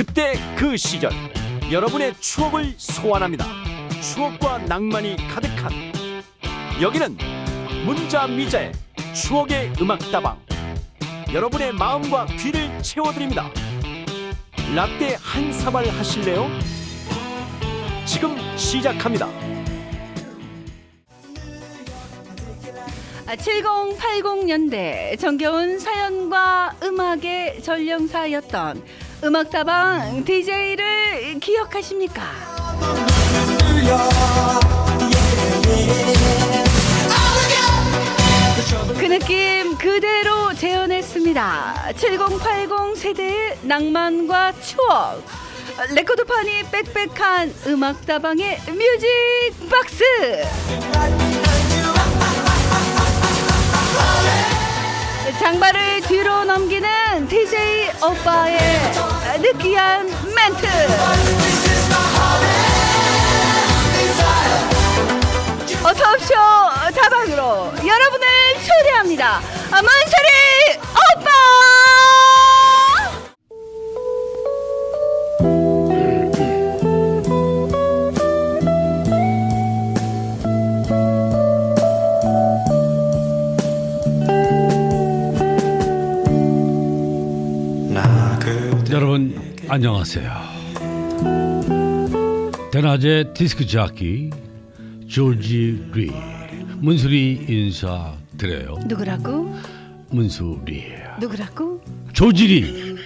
그때 그 시절 여러분의 추억을 소환합니다. 추억과 낭만이 가득한 여기는 문자 미자의 추억의 음악다방. 여러분의 마음과 귀를 채워드립니다. 라떼 한 사발 하실래요? 지금 시작합니다. 아, 7080년대 정겨운 사연과 음악의 전령사였던 음악다방 DJ를 기억하십니까? 그 느낌 그대로 재현했습니다. 7080 세대의 낭만과 추억. 레코드판이 빽빽한 음악다방의 뮤직 박스. 장발을 뒤로 넘기는 DJ 오빠의 느끼한 멘트. 어서오쇼 다방으로 여러분을 초대합니다. 만사리 안녕하세요. 대낮의 디스크 자키 조지 리 문수리 인사 드려요. 누구라고? 문수리 누구라고? 조지리.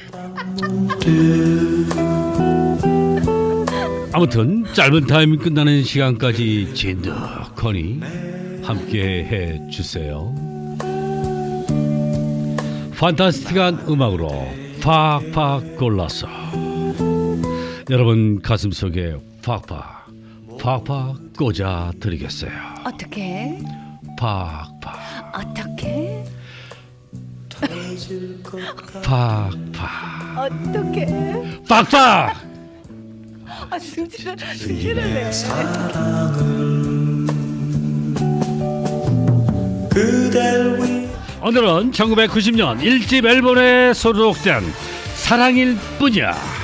아무튼 짧은 타임 끝나는 시간까지 진득하니 함께 해 주세요. 판타스틱한 음악으로 팍팍 골라서 여러분 가슴 속에 팍팍 팍팍 꽂아 드리겠어요. 어떻게? 팍팍 어떻게? 팍팍 어떻게? 팍팍 아 승질을 승질을 내. 오늘은 1990년 1집 앨범에 수록된 사랑일 뿐이야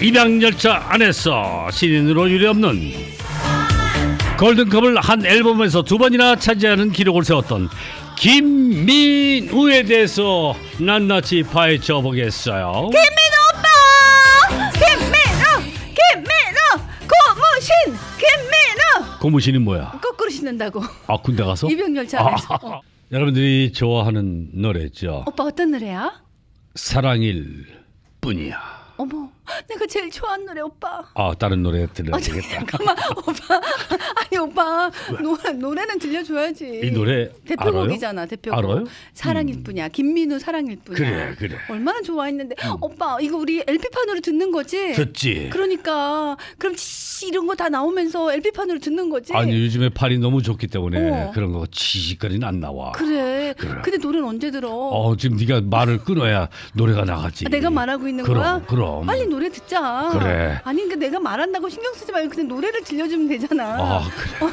입양열차 안에서 신인으로 유례없는 골든컵을 한 앨범에서 두 번이나 차지하는 기록을 세웠던 김민우에 대해서 낱낱이 파헤쳐 보겠어요 김민호 오빠! 김민호! 김민호! 고무신! 김민호! 고무신이 뭐야? 거꾸로 신는다고. 아 군대 가서? 이병열차 안에서. 어. 여러분들이 좋아하는 노래죠 오빠 어떤 노래야? 사랑일 뿐이야 어머, 내가 제일 좋아하는 노래 오빠. 아 다른 노래 들려야 어, 되겠다 잠깐만 오빠 아니 오빠 노래, 노래는 들려줘야지 이 노래 대표곡이잖아 대표곡 알아요? 사랑일 음. 뿐이야 김민우 사랑일 뿐이야 그래, 그래. 얼마나 좋아했는데 음. 오빠 이거 우리 LP판으로 듣는 거지 듣지. 그러니까 그럼 치 이런 거 다 나오면서 LP판으로 듣는 거지 아니 요즘에 팔이 너무 좋기 때문에 어. 그런 거 지식거리는 안 나와. 그래. 그래. 근데 노래는 언제 들어 어 지금 네가 말을 끊어야 노래가 나가지. 아, 내가 말하고 있는 그럼, 거야? 그럼. 빨리 노래 듣자. 그래. 아니, 그러니까 내가 말한다고 신경 쓰지 말고 그냥 노래를 들려주면 되잖아. 아 그래.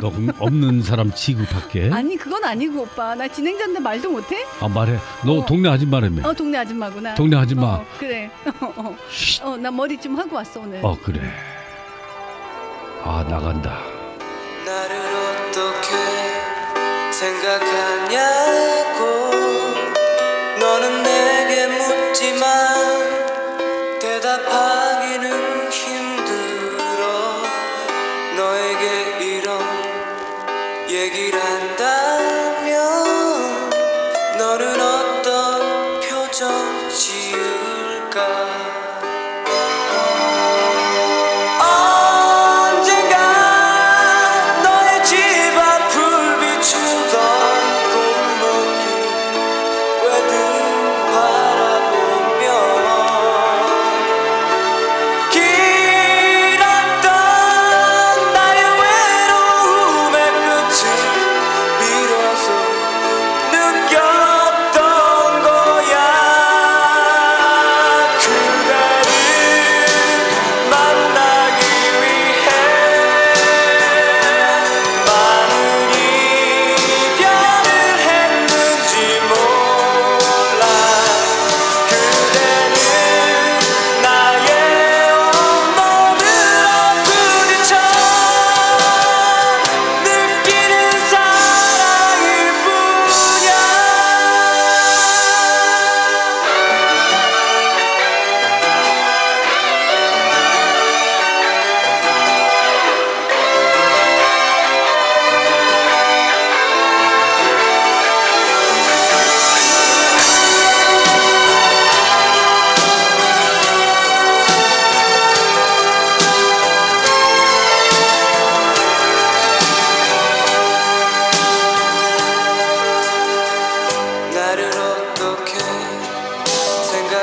너 그럼 없는 사람 취급할게. 아니 그건 아니고 오빠 나 진행자인데 말도 못해? 아 말해. 너 어. 동네 아줌마라며. 어 동네 아줌마구나. 동네 아줌마. 어, 그래. 어, 쉿. 어, 나 머리 좀 하고 왔어 오늘. 어 그래. 아 나간다. 나를 어떻게 생각하냐고 apart.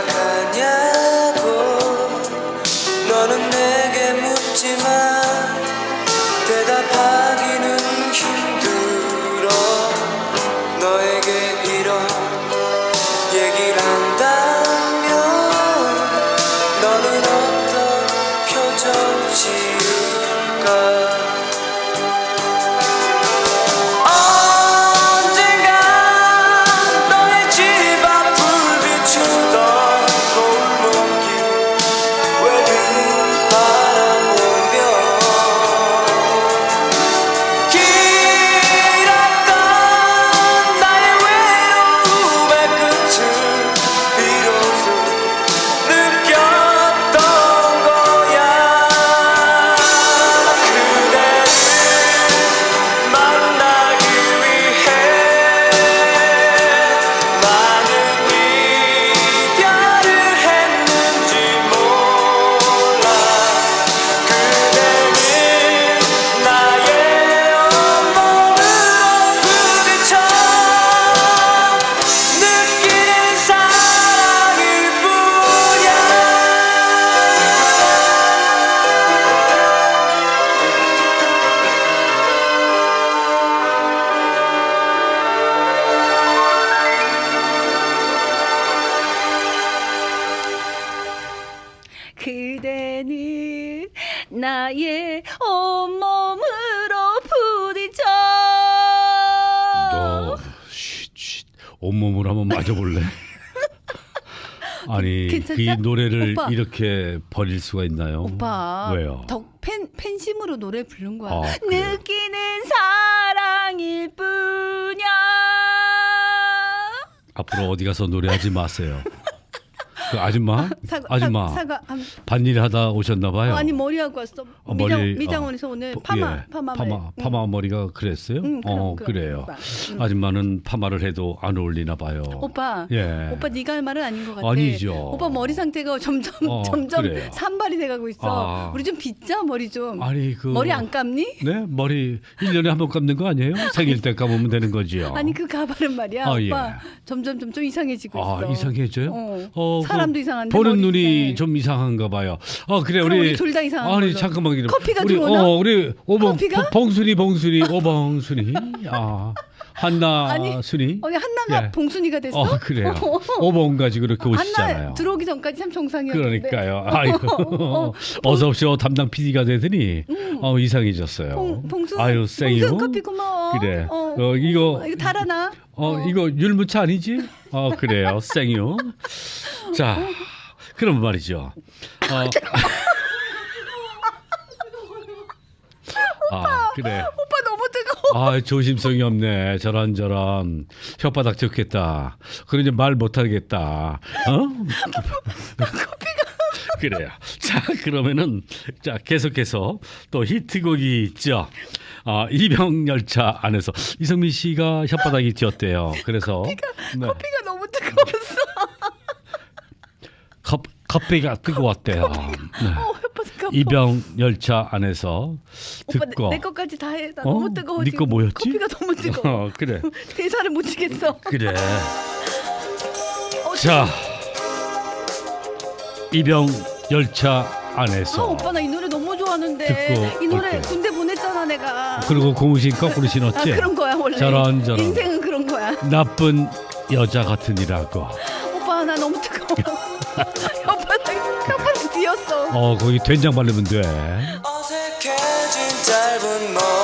love. 온몸으로 한번 맞아볼래? 아니 괜찮죠? 이 노래를 오빠. 이렇게 버릴 수가 있나요? 오빠 왜요? 덕팬 팬심으로 노래 부른 거야 아, 그래요? 느끼는 사랑일 뿐이야 앞으로 어디 가서 노래하지 마세요. 그 아줌마, 사과 아줌마 사, 과 반일 하다 오셨나 봐요. 아니 머리하고 왔어 어, 미장, 머리, 미장원에서 오늘 어, 파마 예, 파마 파마 파마 머리가 그랬어요? 응, 그럼, 어 그럼, 그래요. 응. 아줌마는 파마를 해도 안 어울리나 봐요. 오빠 예. 오빠 네가 할 말은 아닌 것 같아. 아니죠. 오빠 머리 상태가 점점 어, 점점 그래요. 산발이 돼 가고 있어. 아. 우리 좀 빗자 머리 좀. 아니 그 머리 안 감니? 네 머리 1년에 한 번 감는 거 아니에요? 생일 때 감으면 되는 거지요. 아니 그 가발은 말이야. 아, 오빠 예. 점점 점점 이상해지고 아 있어. 이상해져요? 어. 어, 사람도 그 이상한데 보는 눈이 이상해. 좀 이상한가 봐요. 어 그래 그럼 우리 우리 둘 다 이상한 아니 걸로. 잠깐만 기다려. 커피가 우리 들어오나? 어 우리 오봉 커피가? 봉- 봉순이 봉순이 오봉순이 아 한나 아니, 순이 어디 한나가 예. 봉순이가 됐어? 어 그래요. 오봉 가지고 그렇게 오시잖아요. 한나 들어오기 전까지 참 정상이었는데. 그러니까요. 아이고 어서 오십시오 담당 PD가 되더니 어 이상해졌어요. 봉, 봉순. 아유 생유. 봉순 커피 고마워. 그래. 어, 어, 이거 어, 이거 달아나. 어, 이거 율무차 아니지? 어 그래요 생유. 자 그럼 말이죠. 어, 아 그래. 오빠 너무 뜨거워. 아 조심성이 없네. 저런 저런 혓바닥 적겠다. 그러니 말 못하겠다. 어? 그래요. 자 그러면은 자 계속해서 또 히트곡이 있죠. 아 이병열차 안에서 이성민 씨가 혓바닥이 튀었대요. 그래서 네. 커피가 너무 뜨거웠어. 컵 커피가 뜨거웠대요. 네. 어, 혓바닥 아파. 이병 열차 안에서 오빠 듣고 내, 내 것까지 다 해. 나 어? 너무 뜨거워. 네거 지금. 뭐였지? 커피가 너무 뜨거워. 어, 그래 대사를 못 치겠어. 그래. 어, 자 이병 열차 아, 안에서 오빠 나 이 노래 너무 좋아하는데 듣고 이 노래 올게요. 군대 보냈잖아 내가. 그리고 고무신 거꾸로 아 신었지 그런 거야 원래. 저런, 저런. 인생은 그런 거야. 나쁜 여자 같으니라고 나 너무 뜨거워. 혓바닥 혓바닥 뒤었어. 어 거기 된장 바르면 돼 어색해진 짧은 머리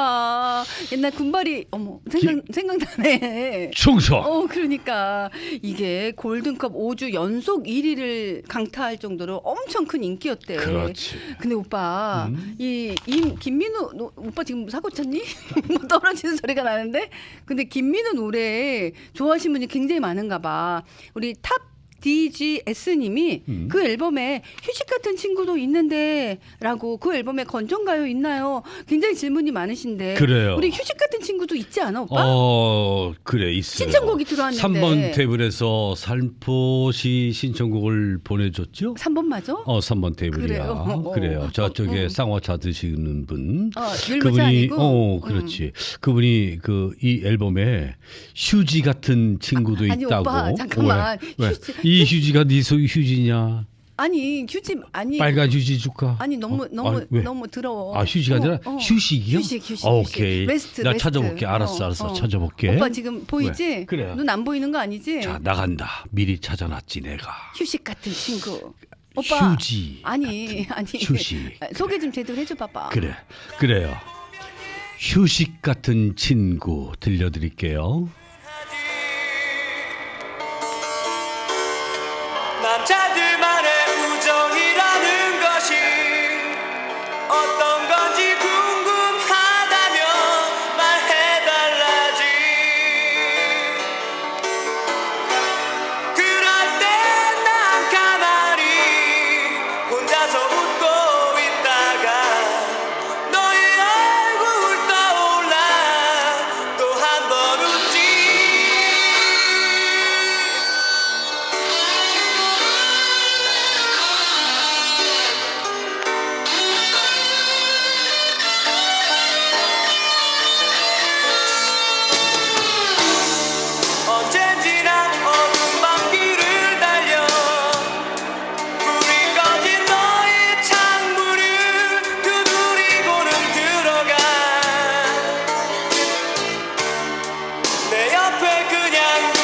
좋다. 옛날 군발이 어머 생각 생각나네. 충성. 어 그러니까 이게 골든컵 5주 연속 1위를 강타할 정도로 엄청 큰 인기였대. 그렇지. 근데 오빠 음. 이, 임 김민우 너, 오빠 지금 사고 쳤니? 뭐 떨어지는 소리가 나는데 근데 김민우 노래 좋아하시는 분이 굉장히 많은가 봐. 우리 탑 DGS님이 음. 그 앨범에 휴식 같은 친구도 있는데라고 그 앨범에 건전가요 있나요? 굉장히 질문이 많으신데 그래요. 우리 휴식 같은 친구도 있지 않아 오빠? 어 그래 있어요. 신청곡이 들어왔는데 3번 테이블에서 살포시 신청곡을 보내줬죠. 3번 맞아? 어 3번 테이블이야. 그래요? 어, 그래요. 어, 저쪽에 어, 어. 쌍화차 드시는 분. 어, 그분이 아니고? 어 음. 그렇지. 그분이 그 이 앨범에 휴지 같은 친구도 아니, 있다고. 오빠, 잠깐만. 왜? 왜? 휴지- 이 휴지가 네 소유 휴지냐? 아니 휴지 아니 빨간 휴지 줄까? 아니 너무 어? 너무 아, 왜? 너무 더러워. 아 휴지가 아니라 어, 어. 휴식이요? 휴식 휴식. 어, 휴식. 오케이. 레스트 나 레스트. 찾아볼게. 알았어, 어, 알았어. 어. 찾아볼게. 오빠 지금 보이지? 왜? 그래요. 눈안 보이는 거 아니지? 자 나간다. 미리 찾아놨지 내가. 휴식 같은 친구. 오빠. 휴지. 아니 아니. 휴식. 소개 좀 제대로 해줘 봐봐. 그래 그래요. 휴식 같은 친구 들려드릴게요. 내 옆에 그냥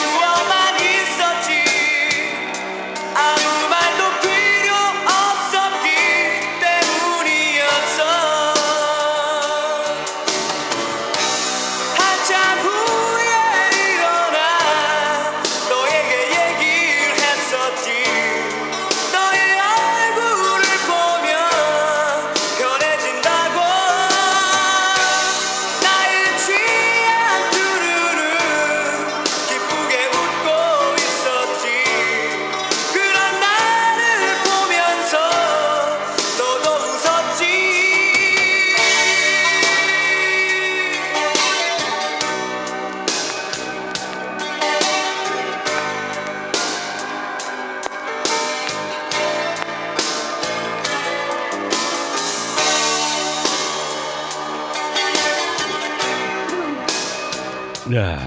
야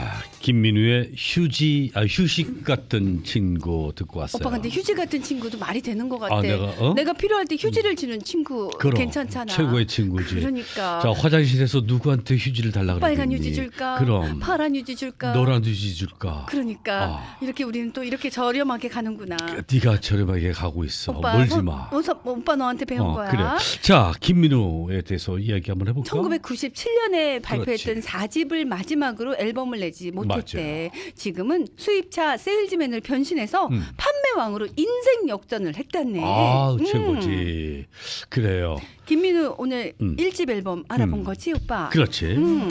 김민우의 휴지 아 휴식 같은 친구 듣고 왔어요. 오빠 근데 휴지 같은 친구도 말이 되는 것 같아. 아, 내가, 어? 필요할 때 휴지를 주는 친구 그럼, 괜찮잖아. 최고의 친구지. 그러니까. 자 화장실에서 누구한테 휴지를 달라 그러니 빨간 휴지 줄까? 그럼 파란 휴지 줄까? 노란 휴지 줄까? 그러니까 아. 이렇게 우리는 또 이렇게 저렴하게 가는구나. 네가 저렴하게 가고 있어. 멀지 서- 마. 어, 서- 오빠 너한테 배운 어, 거야. 그래. 자 김민우에 대해서 이야기 한번 해볼까? 1997년에 발표했던 그렇지. 4집을 마지막으로 앨범을 내지 못했 대. 지금은 수입차 세일즈맨을 변신해서 음. 판매왕으로 인생 역전을 했다네. 아 음. 최고지. 그래요. 김민우 오늘 음. 일 1집 앨범 알아본 음. 거지 오빠? 그렇지. 음.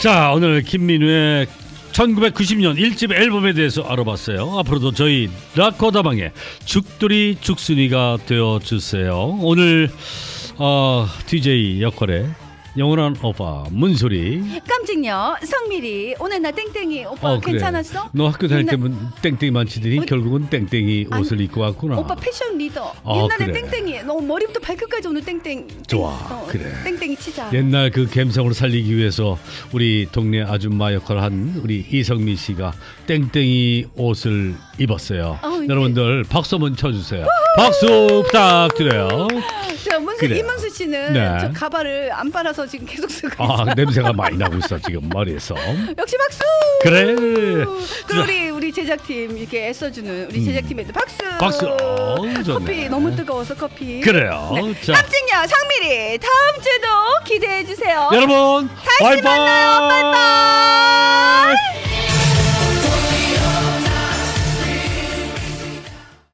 자 오늘 김민우의 1990년 1집 앨범에 대해서 알아봤어요. 앞으로도 저희 락커다방의 죽돌이 죽순이가 되어 주세요. 오늘 어, DJ 역할에 영원한 오빠 문소리. 깜찍녀 성미리 오늘 나 땡땡이 오빠 어, 그래. 괜찮았어? 너 학교 다닐 때면 땡땡이 만치더니 어, 결국은 땡땡이 아니, 옷을 입고 왔구나. 오빠 패션 리더 아, 옛날에 그래. 땡땡이 너 머리부터 발끝까지 오늘 땡땡 좋아, 어, 그래. 땡땡이 치자 옛날 그 감성을 살리기 위해서 우리 동네 아줌마 역할을 한 우리 이성미 씨가 땡땡이 옷을 입었어요. 이제- 여러분들 박수 한번 쳐주세요. 박수 부탁드려요. 자 자, 문수, 그래요. 이문수 씨는 네. 저 가발을 안 빨아서 지금 계속 쓰고 아 있어요. 냄새가 많이 나고 있어 지금 머리에서. 역시 박수. 그래. 그럼 우리 우리 제작팀 이렇게 애써주는 우리 제작팀에도 박수. 박수. 어우, 좋네. 커피 너무 뜨거워서 커피. 그래요. 자 탑진녀 상미리 다음 주도 기대해 주세요. 여러분 다시 만나요. 바이바이.